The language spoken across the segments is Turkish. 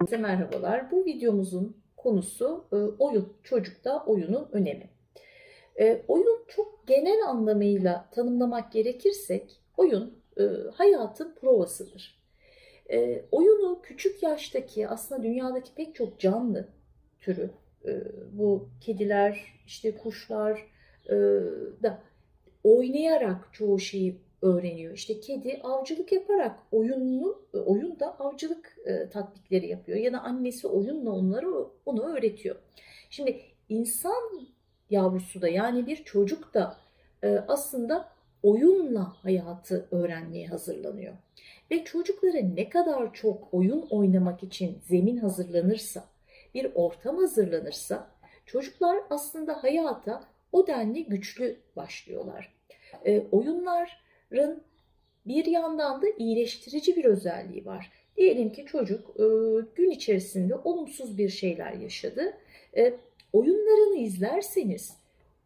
Herkese merhabalar. Bu videomuzun konusu e, oyun. Çocukta oyunun önemi. E, oyun çok genel anlamıyla tanımlamak gerekirsek oyun e, hayatın provasıdır. Oyunu küçük yaştaki aslında dünyadaki pek çok canlı türü bu kediler işte kuşlar da oynayarak çoğu şeyi öğreniyor. İşte kedi avcılık yaparak oyununu oyunda avcılık e, tatbikleri yapıyor ya da annesi oyunla onları onu öğretiyor. Şimdi insan yavrusu da yani bir çocuk da e, aslında oyunla hayatı öğrenmeye hazırlanıyor. Ve çocuklara ne kadar çok oyun oynamak için zemin hazırlanırsa, bir ortam hazırlanırsa çocuklar aslında hayata o denli güçlü başlıyorlar. E, oyunların bir yandan da iyileştirici bir özelliği var. Diyelim ki çocuk e, gün içerisinde olumsuz bir şeyler yaşadı. E, oyunlarını izlerseniz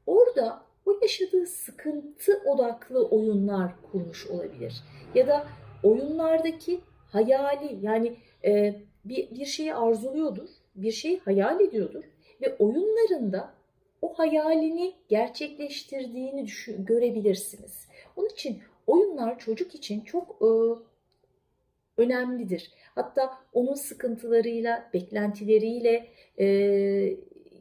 orada o yaşadığı sıkıntı odaklı oyunlar kurmuş olabilir. Ya da oyunlardaki hayali yani e, bir, bir şeyi arzuluyordur, bir şeyi hayal ediyordur ve oyunlarında o hayalini gerçekleştirdiğini düşün, görebilirsiniz. Onun için oyunlar çocuk için çok e, önemlidir. Hatta onun sıkıntılarıyla, beklentileriyle, e,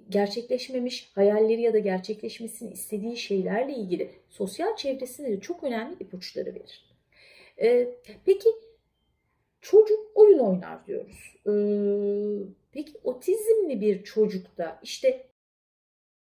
gerçekleşmemiş hayalleri ya da gerçekleşmesini istediği şeylerle ilgili sosyal çevresinde de çok önemli ipuçları verir. E, peki çocuk oyun oynar diyoruz. E, peki otizmli bir çocukta işte